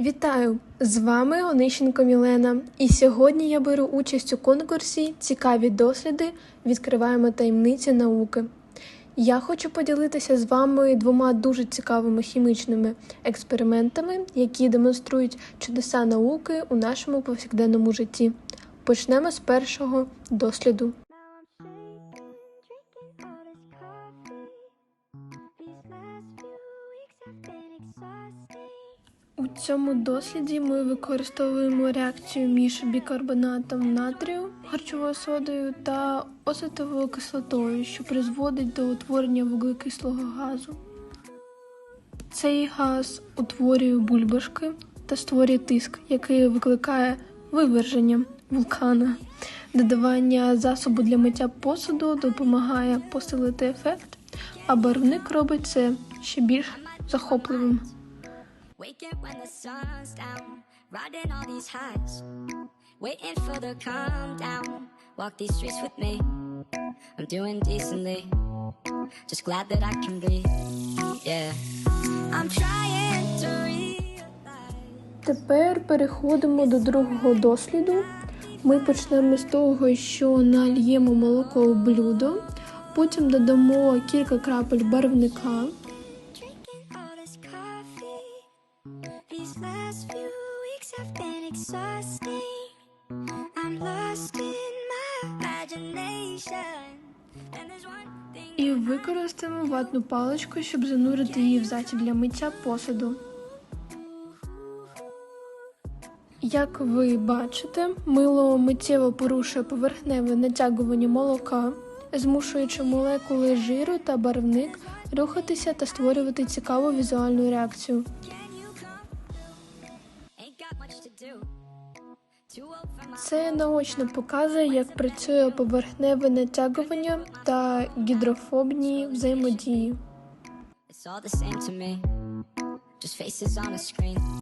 Вітаю! З вами Онищенко Мілена. І сьогодні я беру участь у конкурсі Цікаві досліди. Відкриваємо таємниці науки. Я хочу поділитися з вами двома дуже цікавими хімічними експериментами, які демонструють чудеса науки у нашому повсякденному житті. Почнемо з першого досліду. Цьому досліді ми використовуємо реакцію між бікарбонатом натрію, харчовою содою та оцетовою кислотою, що призводить до утворення вуглекислого газу. Цей газ утворює бульбашки та створює тиск, який викликає виверження вулкана. Додавання засобу для миття посуду допомагає посилити ефект, а барвник робить це ще більш захопливим. Waking when the sun's down, riding all these highs. Waiting for the calm down. Walk these streets with me. I'm doing decently. Just glad that I can breathe. Yeah. I'm trying to realize. Тепер переходимо до другого досліду. Ми почнемо з того, що нальємо молоко в блюдо, потім додамо кілька крапель барвника, These last few weeks have been exhausting. I'm lost in my imagination. And there's one thing. і використаємо ватну паличку, щоб занурити її в засіб для миття посуду. Як ви бачите, мило миттєво порушує поверхневе натягування молока, змушуючи молекули жиру та барвник рухатися та створювати цікаву візуальну реакцію. Це наочно показує, як працює поверхневе натягування та гідрофобні взаємодії.